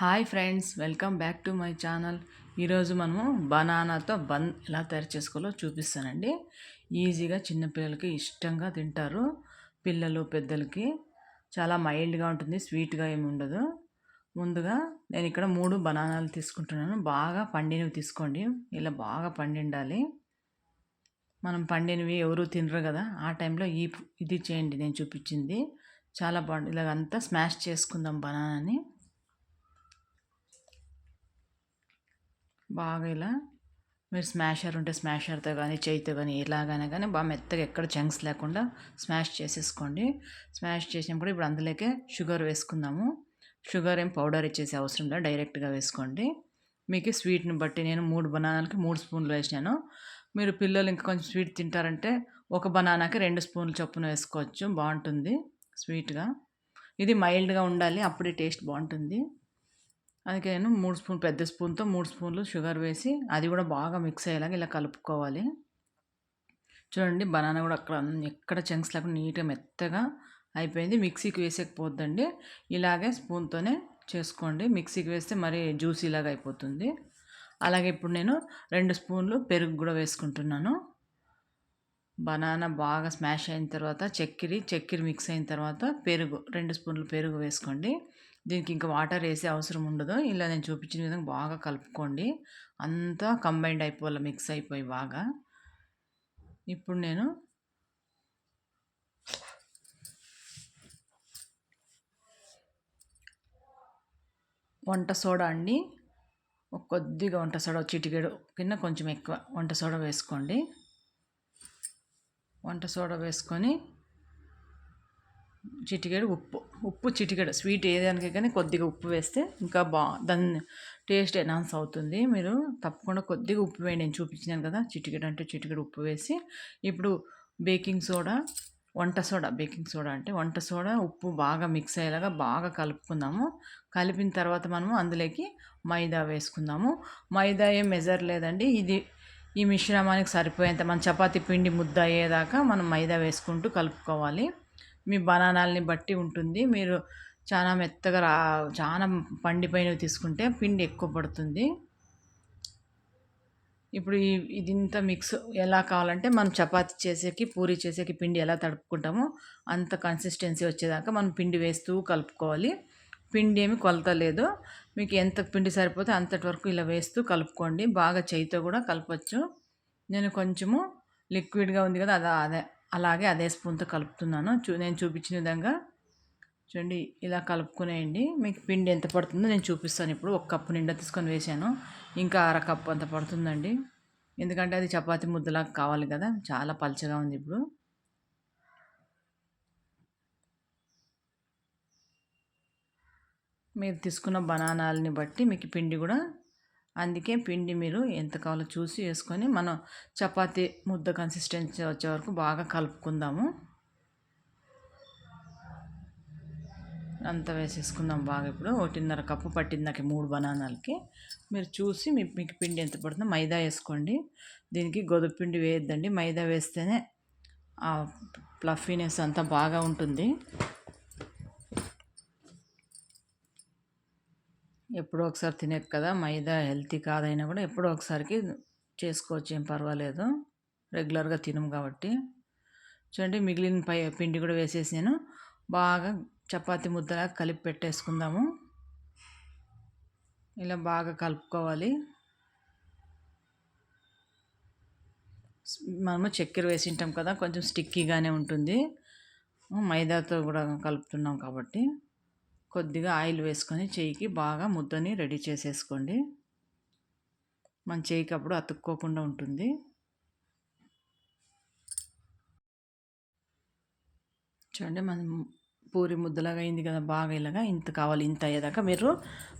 Hi friends welcome back to my channel. ఈరోజు మనము బనానాతో bun ఎలా తయారు చేసుకోవాలో చూపిస్తానండి. ఈజీగా చిన్నపిల్లలకి ఇష్టంగా తింటారు. పిల్లలు పెద్దలకి చాలా మైల్డ్గా ఉంటుంది స్వీట్గా ఏమి ఉండదు. ముందుగా నేను ఇక్కడ మూడు బనానాలు తీసుకుంటున్నాను. బాగా పండినవి తీసుకోండి. ఇలా బాగా పండిండాలి. మనం పండినవి ఎవరు తినరు కదా ఆ టైంలో ఈ ఇది చేయండి నేను చూపించింది. చాలా బాగుంది. ఇలాగంతా స్మాష్ చేసుకుందాం బనానాని. బాగా ఇలా మీరు స్మాషర్ ఉంటే స్మాషర్తో కానీ చేయితో కానీ ఎలాగైనా కానీ బాగా మెత్తగా ఎక్కడ చంక్స్ లేకుండా స్మాష్ చేసేసుకోండి. స్మాష్ చేసినప్పుడు ఇప్పుడు అందులోకే షుగర్ వేసుకుందాము. షుగర్ ఏం పౌడర్ ఇచ్చేసి అవసరం లేదు డైరెక్ట్గా వేసుకోండి. మీకు స్వీట్ని బట్టి నేను మూడు బనానాలకి మూడు స్పూన్లు వేసినాను. మీరు పిల్లలు ఇంకా కొంచెం స్వీట్ తింటారంటే ఒక బనానాకి రెండు స్పూన్లు చొప్పున వేసుకోవచ్చు బాగుంటుంది స్వీట్గా. ఇది మైల్డ్గా ఉండాలి అప్పుడే టేస్ట్ బాగుంటుంది. అందుకే నేను మూడు స్పూన్ పెద్ద స్పూన్తో మూడు స్పూన్లు షుగర్ వేసి అది కూడా బాగా మిక్స్ అయ్యేలాగా ఇలా కలుపుకోవాలి. చూడండి బనానా కూడా అక్కడ ఎక్కడ చంక్స్ లేకుండా నీట్గా మెత్తగా అయిపోయింది. మిక్సీకి వేసేకపోద్దండి ఇలాగే స్పూన్తోనే చేసుకోండి. మిక్సీకి వేస్తే మరీ జ్యూసీలాగా అయిపోతుంది. అలాగే ఇప్పుడు నేను రెండు స్పూన్లు పెరుగు కూడా వేసుకుంటున్నాను. బనానా బాగా స్మాష్ అయిన తర్వాత చక్కెర చక్కెర మిక్స్ అయిన తర్వాత పెరుగు రెండు స్పూన్లు పెరుగు వేసుకోండి. దీనికి ఇంకా వాటర్ వేసే అవసరం ఉండదు. ఇలా నేను చూపించిన విధంగా బాగా కలుపుకోండి. అంతా కంబైండ్ అయిపోవాలి మిక్స్ అయిపోయి బాగా. ఇప్పుడు నేను వంట సోడా అండి. కొద్దిగా వంట సోడా చిటికెడు కింద కొంచెం ఎక్కువ వంట సోడా వేసుకోండి. వంట సోడా వేసుకొని చిటికెడు ఉప్పు ఉప్పు చిటికెడు స్వీట్ ఏదానికి కానీ కొద్దిగా ఉప్పు వేస్తే ఇంకా బా దాన్ని టేస్ట్ ఎనాన్స్ అవుతుంది. మీరు తప్పకుండా కొద్దిగా ఉప్పు వేయండి. నేను చూపించినాను కదా చిటికెడు అంటే చిటికెడు ఉప్పు వేసి. ఇప్పుడు బేకింగ్ సోడా వంట సోడా బేకింగ్ సోడా అంటే వంట సోడా ఉప్పు బాగా మిక్స్ అయ్యేలాగా బాగా కలుపుకుందాము. కలిపిన తర్వాత మనము అందులోకి మైదా వేసుకుందాము. మైదా ఏం మెజర్ లేదండి. ఇది ఈ మిశ్రమానికి సరిపోయేంత మన చపాతీ పిండి ముద్ద అయ్యేదాకా మనం మైదా వేసుకుంటూ కలుపుకోవాలి. మీ బనానాల్ని బట్టి ఉంటుంది. మీరు చాలా మెత్తగా రా చాలా పండిపోయినవి తీసుకుంటే పిండి ఎక్కువ పడుతుంది. ఇప్పుడు ఈ ఇది ఇంత మిక్స్ ఎలా కావాలంటే మనం చపాతి చేసేకి పూరి చేసేకి పిండి ఎలా తడుపుకుంటామో అంత కన్సిస్టెన్సీ వచ్చేదాకా మనం పిండి వేస్తూ కలుపుకోవాలి. పిండి ఏమి కొలత లేదు. మీకు ఎంత పిండి సరిపోతే అంతటి వరకు ఇలా వేస్తూ కలుపుకోండి. బాగా చేయితో కూడా కలపచ్చు. నేను కొంచెము లిక్విడ్గా ఉంది కదా అదే అదే. అలాగే అదే స్పూన్తో కలుపుతున్నాను. చూ నేను చూపించిన విధంగా. చూడండి ఇలా కలుపుకునేయండి. మీకు పిండి ఎంత పడుతుందో నేను చూపిస్తాను. ఇప్పుడు ఒక కప్పు నిండా తీసుకొని వేసాను ఇంకా అర కప్పు అంత పడుతుందండి. ఎందుకంటే అది చపాతి ముద్దలాగా కావాలి కదా చాలా పలచగా ఉంది ఇప్పుడు. మీరు తీసుకున్న బనానాలని బట్టి మీకు పిండి కూడా అందుకే పిండి మీరు ఎంత కావాలో చూసి వేసుకొని మనం చపాతీ ముద్ద కన్సిస్టెన్సీ వచ్చే వరకు బాగా కలుపుకుందాము. అంతా వేసేసుకుందాం బాగా ఇప్పుడు. ఒకటిన్నర కప్పు పట్టింది నాకు మూడు బనానాలకి. మీరు చూసి మీ మీకు పిండి ఎంత పడుతుందో మైదా వేసుకోండి. దీనికి గోధుమ పిండి వేయద్దండి. మైదా వేస్తేనే ఆ ప్లఫీనెస్ అంతా బాగా ఉంటుంది. ఎప్పుడో ఒకసారి తినేది కదా మైదా హెల్తీ కాదైనా కూడా ఎప్పుడో ఒకసారికి చేసుకోవచ్చు ఏం పర్వాలేదు. రెగ్యులర్గా తినము కాబట్టి. చూడండి మిగిలిన పై పిండి కూడా వేసేసి నేను బాగా చపాతి ముద్దలా కలిపి పెట్టేసుకుందాము. ఇలా బాగా కలుపుకోవాలి. మనము చక్కెర వేసి ఉంటాం కదా కొంచెం స్టిక్కీగానే ఉంటుంది. మైదాతో కూడా కలుపుతున్నాం కాబట్టి. కొద్దిగా ఆయిల్ వేసుకొని చేయికి బాగా ముద్దని రెడీ చేసేసుకోండి. మన చేయికి అప్పుడు అతుక్కోకుండా ఉంటుంది. చూడండి మనం పూరి ముద్దలాగా అయింది కదా బాగా ఇలాగా ఇంత కావాలి ఇంత అయ్యేదాకా మీరు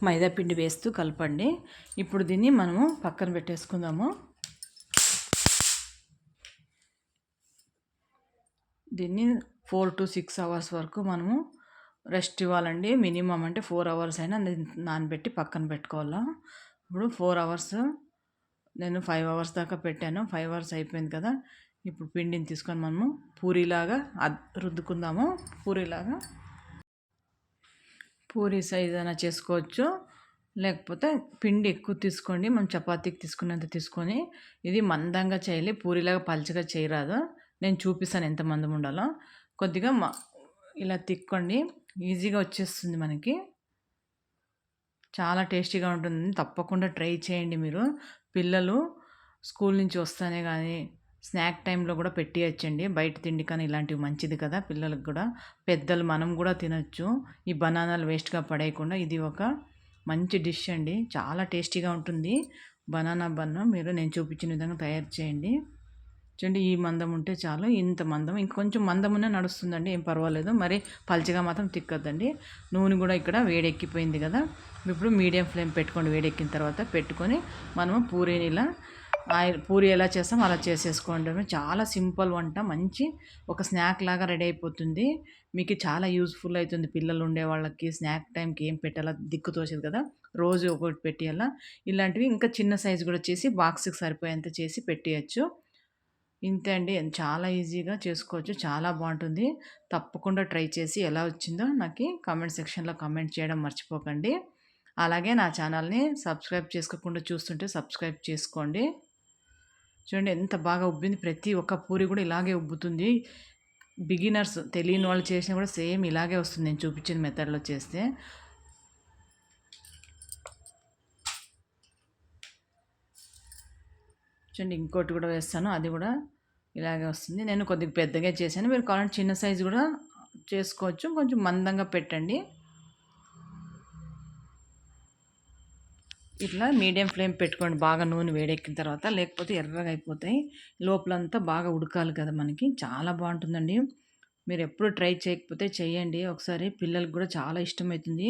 మైదాపిండి వేస్తూ కలపండి. ఇప్పుడు దీన్ని మనము పక్కన పెట్టేసుకుందాము. దీన్ని ఫోర్ టు సిక్స్ అవర్స్ వరకు మనము రెస్ట్ ఇవ్వాలండి. మినిమం అంటే ఫోర్ అవర్స్ అయినా నానబెట్టి పక్కన పెట్టుకోవాలా. ఇప్పుడు ఫోర్ అవర్స్ నేను ఫైవ్ అవర్స్ దాకా పెట్టాను. ఫైవ్ అవర్స్ అయిపోయింది కదా. ఇప్పుడు పిండిని తీసుకొని మనము పూరీలాగా రుద్దుకుందాము. పూరీలాగా పూరీ సైజ్ అయినా చేసుకోవచ్చు. లేకపోతే పిండి ఎక్కువ తీసుకోండి. మనం చపాతీకి తీసుకున్నంత తీసుకొని ఇది మందంగా చేయాలి. పూరీలాగా పలచగా చేయరాదు. నేను చూపిస్తాను ఎంత మందం ఉండాలో. కొద్దిగా మా ఇలా తిక్కండి. ఈజీగా వచ్చేస్తుంది మనకి. చాలా టేస్టీగా ఉంటుంది. తప్పకుండా ట్రై చేయండి మీరు. పిల్లలు స్కూల్ నుంచి వస్తానే కానీ స్నాక్ టైంలో కూడా పెట్టియచ్చండి. బయట తిండి కానీ ఇలాంటివి మంచిది కదా పిల్లలకు కూడా. పెద్దలు మనం కూడా తినచ్చు. ఈ బనానాలు వేస్ట్గా పడేయకుండా ఇది ఒక మంచి డిష్ అండి. చాలా టేస్టీగా ఉంటుంది. బనానా బన్ను మీరు నేను చూపించిన విధంగా తయారు చేయండి. చూడండి ఈ మందం ఉంటే చాలు ఇంత మందం. ఇంకొంచెం మందమునే నడుస్తుందండి ఏం పర్వాలేదు. మరి పల్చగా మాత్రం తిక్కద్దండి. నూనె కూడా ఇక్కడ వేడెక్కిపోయింది కదా. ఇప్పుడు మీడియం ఫ్లేమ్ పెట్టుకోండి వేడెక్కిన తర్వాత పెట్టుకొని మనము పూరీని ఇలా ఆయిల్ పూరి ఎలా చేస్తాం అలా చేసేసుకోండి. చాలా సింపుల్ వంట మంచి ఒక స్నాక్ లాగా రెడీ అయిపోతుంది. మీకు చాలా యూస్ఫుల్ అవుతుంది. పిల్లలు ఉండే వాళ్ళకి స్నాక్ టైంకి ఏం పెట్టాలా దిక్కు తోచేది కదా. రోజు ఒకటి పెట్టేయాలా. ఇలాంటివి ఇంకా చిన్న సైజు కూడా చేసి బాక్స్కి సరిపోయేంత చేసి పెట్టేయచ్చు. ఇంతే అండి. చాలా ఈజీగా చేసుకోవచ్చు. చాలా బాగుంటుంది. తప్పకుండా ట్రై చేసి ఎలా వచ్చిందో నాకు కామెంట్ సెక్షన్లో కామెంట్ చేయడం మర్చిపోకండి. అలాగే నా ఛానల్ని సబ్స్క్రైబ్ చేసుకోకుండా చూస్తుంటే సబ్స్క్రైబ్ చేసుకోండి. చూడండి ఎంత బాగా ఉబ్బింది. ప్రతి ఒక్క పూరి కూడా ఇలాగే ఉబ్బుతుంది. బిగినర్స్ తెలియని వాళ్ళు చేసినా కూడా సేమ్ ఇలాగే వస్తుంది. నేను చూపించిన మెథడ్లో చేస్తే. చూడండి ఇంకోటి కూడా వేస్తాను. అది కూడా ఇలాగే వస్తుంది. నేను కొద్దిగా పెద్దగా చేశాను. మీరు కావాలంటే చిన్న సైజు కూడా చేసుకోవచ్చు. కొంచెం మందంగా పెట్టండి. ఇట్లా మీడియం ఫ్లేమ్ పెట్టుకోండి. బాగా నూనె వేడెక్కిన తర్వాత లేకపోతే ఎర్రగా అయిపోతాయి. లోపలంతా బాగా ఉడకాలి కదా మనకి. చాలా బాగుంటుందండి. మీరు ఎప్పుడు ట్రై చేయకపోతే చేయండి. ఒకసారి పిల్లలకు కూడా చాలా ఇష్టమవుతుంది.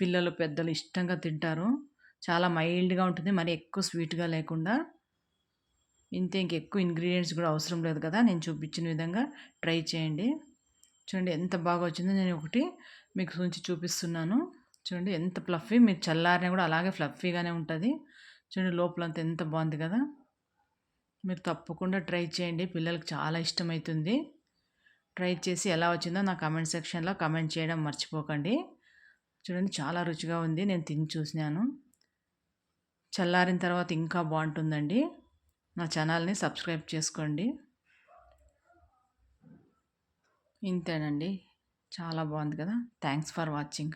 పిల్లలు పెద్దలు ఇష్టంగా తింటారు. చాలా మైల్డ్గా ఉంటుంది. మరి ఎక్కువ స్వీట్గా లేకుండా. ఇంతే ఇంకెక్కువ ఇంగ్రీడియంట్స్ కూడా అవసరం లేదు కదా నేను చూపించిన విధంగా ట్రై చేయండి. చూడండి ఎంత బాగా వచ్చిందో నేను ఒకటి మీకు ఉంచి చూపిస్తున్నాను. చూడండి ఎంత ఫ్లఫీ మీరు చల్లారినా కూడా అలాగే ఫ్లఫీగానే ఉంటుంది. చూడండి లోపలంతా ఎంత బాగుంది కదా. మీరు తప్పకుండా ట్రై చేయండి పిల్లలకు చాలా ఇష్టమవుతుంది ట్రై చేసి ఎలా వచ్చిందో నా కమెంట్ సెక్షన్లో కమెంట్ చేయడం మర్చిపోకండి. చూడండి చాలా రుచిగా ఉంది నేను తిని చూసినాను. చల్లారిన తర్వాత ఇంకా బాగుంటుందండి. నా ఛానల్ని సబ్స్క్రైబ్ చేసుకోండి. ఇంతేనండి. చాలా బాగుంది కదా. Thanks for watching.